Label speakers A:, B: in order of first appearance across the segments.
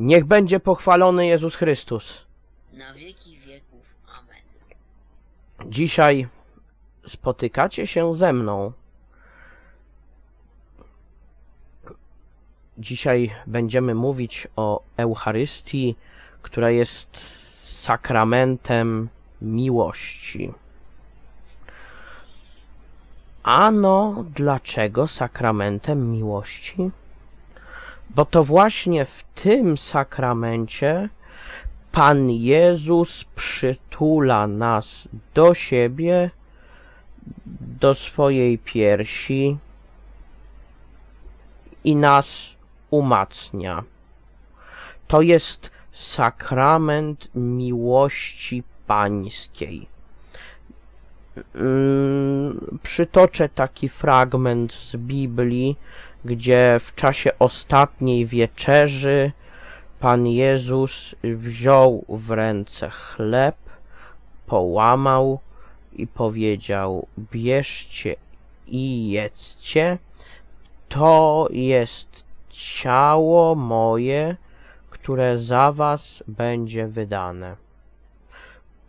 A: Niech będzie pochwalony Jezus Chrystus.
B: na wieki wieków. Amen.
A: Dzisiaj spotykacie się ze mną. Dzisiaj będziemy mówić o Eucharystii, która jest sakramentem miłości. Ano, dlaczego sakramentem miłości? Bo to właśnie w tym sakramencie Pan Jezus przytula nas do siebie, do swojej piersi i nas umacnia. To jest sakrament miłości pańskiej. Przytoczę taki fragment z Biblii, gdzie w czasie ostatniej wieczerzy Pan Jezus wziął w ręce chleb, połamał i powiedział: Bierzcie i jedzcie, to jest ciało moje, które za was będzie wydane.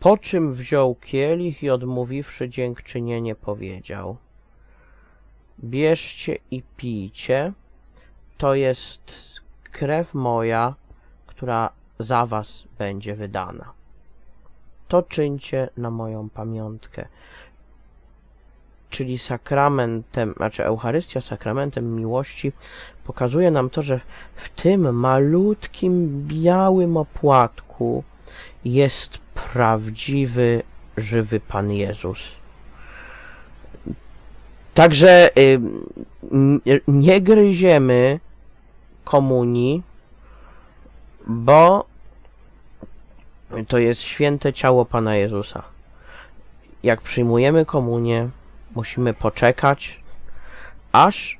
A: Po czym wziął kielich i odmówiwszy dziękczynienie powiedział: Bierzcie i pijcie, to jest krew moja, która za was będzie wydana. To czyńcie na moją pamiątkę. Czyli sakramentem, znaczy Eucharystia sakramentem miłości pokazuje nam to, że w tym malutkim białym opłatku jest prawdziwy, żywy Pan Jezus. Także n- nie gryziemy komunii, bo to jest święte ciało Pana Jezusa. Jak przyjmujemy komunię, musimy poczekać, aż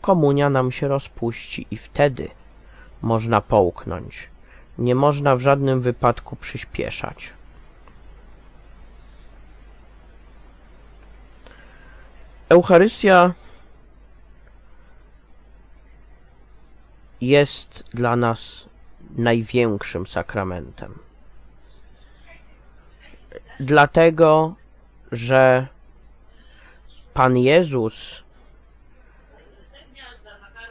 A: komunia nam się rozpuści i wtedy można połknąć. Nie można w żadnym wypadku przyspieszać. Eucharystia jest dla nas największym sakramentem. Dlatego, że Pan Jezus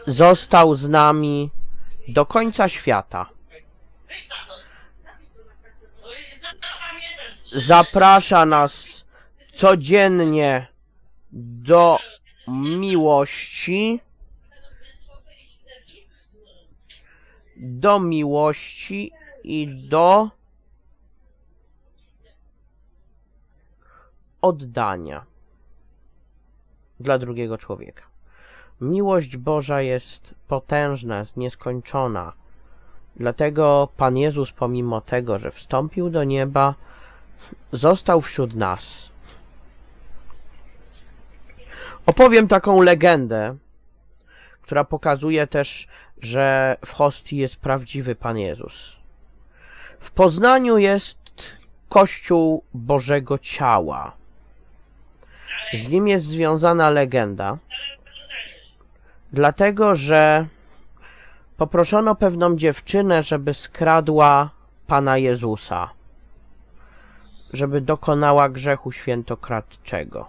A: został z nami do końca świata. Zaprasza nas codziennie do miłości, do miłości i do oddania dla drugiego człowieka. Miłość Boża jest potężna, jest nieskończona. Dlatego Pan Jezus, pomimo tego, że wstąpił do nieba, został wśród nas. Opowiem taką legendę, która pokazuje też, że w hostii jest prawdziwy Pan Jezus. W Poznaniu jest Kościół Bożego Ciała. Z nim jest związana legenda, dlatego że poproszono pewną dziewczynę, żeby skradła Pana Jezusa, żeby dokonała grzechu świętokradczego.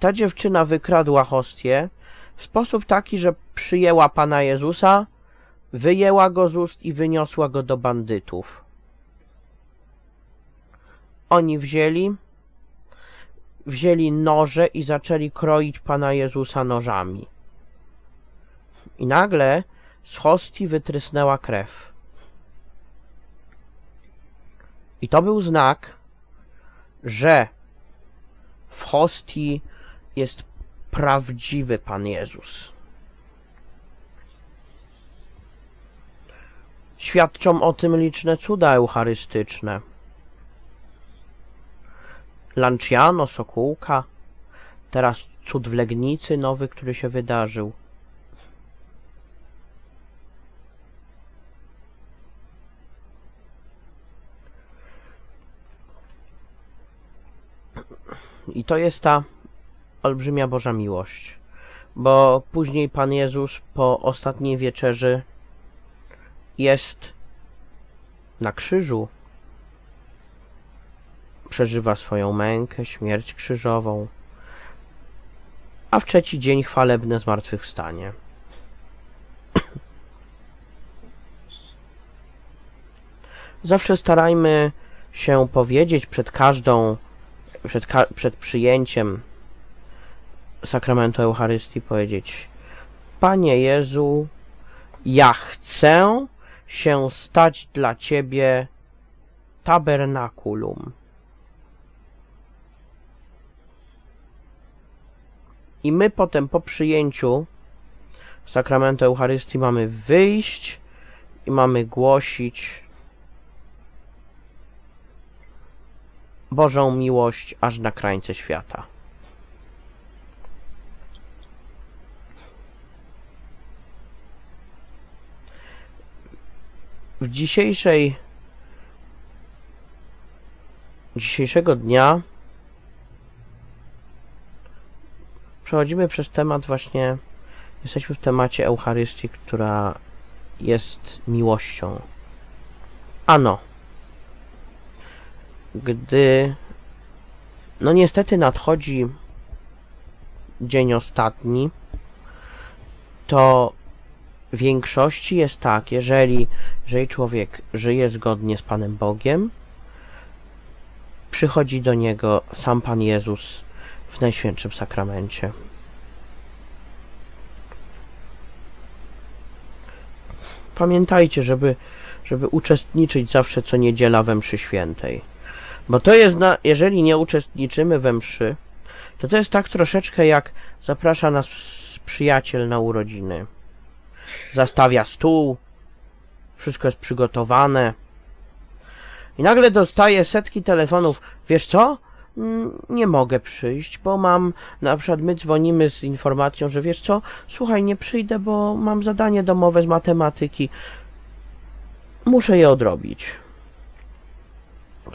A: Ta dziewczyna wykradła hostię w sposób taki, że przyjęła Pana Jezusa, wyjęła go z ust i wyniosła go do bandytów. Oni wzięli, wzięli noże i zaczęli kroić Pana Jezusa nożami. I nagle z hostii wytrysnęła krew. I to był znak, że w hostii jest prawdziwy Pan Jezus. Świadczą o tym liczne cuda eucharystyczne. Lanciano, Sokółka, teraz cud w Legnicy nowy, który się wydarzył. I to jest ta olbrzymia Boża miłość. bo później Pan Jezus po ostatniej wieczerzy jest na krzyżu. Przeżywa swoją mękę, śmierć krzyżową, a w trzeci dzień chwalebne zmartwychwstanie. Zawsze starajmy się powiedzieć przed każdą, przed, przed przyjęciem sakramentu Eucharystii powiedzieć Panie Jezu, ja chcę się stać dla Ciebie tabernakulum. I my potem po przyjęciu sakramentu Eucharystii mamy wyjść i mamy głosić Bożą miłość aż na krańce świata. W dzisiejszej dzisiejszego dnia przechodzimy przez temat właśnie jesteśmy w temacie Eucharystii, która jest miłością. Ano gdy no niestety nadchodzi dzień ostatni, to w większości jest tak, jeżeli, jeżeli człowiek żyje zgodnie z Panem Bogiem, przychodzi do niego sam Pan Jezus w Najświętszym Sakramencie. Pamiętajcie, żeby, żeby uczestniczyć zawsze co niedziela we mszy świętej. Bo to jest, na, jeżeli nie uczestniczymy we mszy, to to jest tak troszeczkę jak zaprasza nas przyjaciel na urodziny. Zastawia stół, wszystko jest przygotowane. I nagle dostaje setki telefonów. Wiesz co? Mm, Nie mogę przyjść, bo mam, na przykład my dzwonimy z informacją, że wiesz co? Słuchaj, nie przyjdę, bo mam zadanie domowe z matematyki. Muszę je odrobić.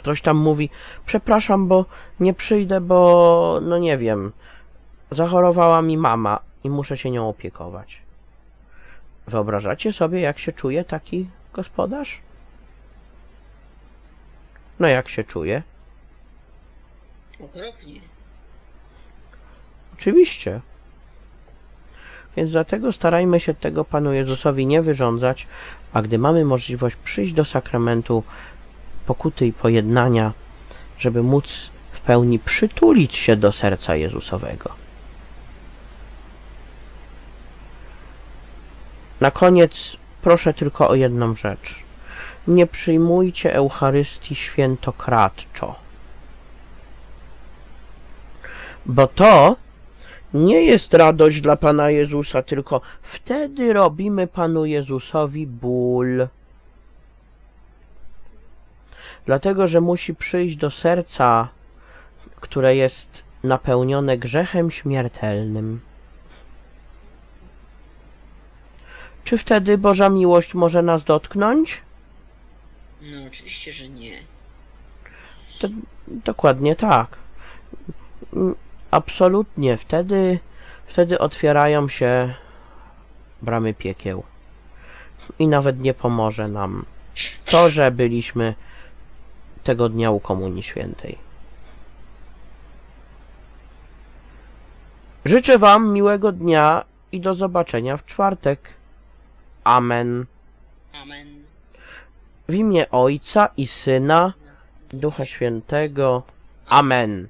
A: Ktoś tam mówi, przepraszam, bo nie przyjdę, bo no nie wiem, zachorowała mi mama i muszę się nią opiekować. Wyobrażacie sobie, jak się czuje taki gospodarz? No jak się czuje?
B: Okropnie.
A: Oczywiście. Więc dlatego starajmy się tego Panu Jezusowi nie wyrządzać, a gdy mamy możliwość przyjść do sakramentu pokuty i pojednania, żeby móc w pełni przytulić się do serca Jezusowego. Na koniec proszę tylko o jedną rzecz. Nie przyjmujcie Eucharystii świętokradczo. Bo to nie jest radość dla Pana Jezusa, tylko wtedy robimy Panu Jezusowi ból. Dlatego, że musi przyjść do serca, które jest napełnione grzechem śmiertelnym. Czy wtedy Boża miłość może nas dotknąć?
B: No oczywiście, że nie.
A: Dokładnie tak. Absolutnie. Wtedy, wtedy otwierają się bramy piekieł. I nawet nie pomoże nam to, że byliśmy tego dnia u Komunii Świętej. Życzę Wam miłego dnia i do zobaczenia w czwartek. Amen.
B: Amen.
A: W imię Ojca i Syna, Ducha Świętego. Amen.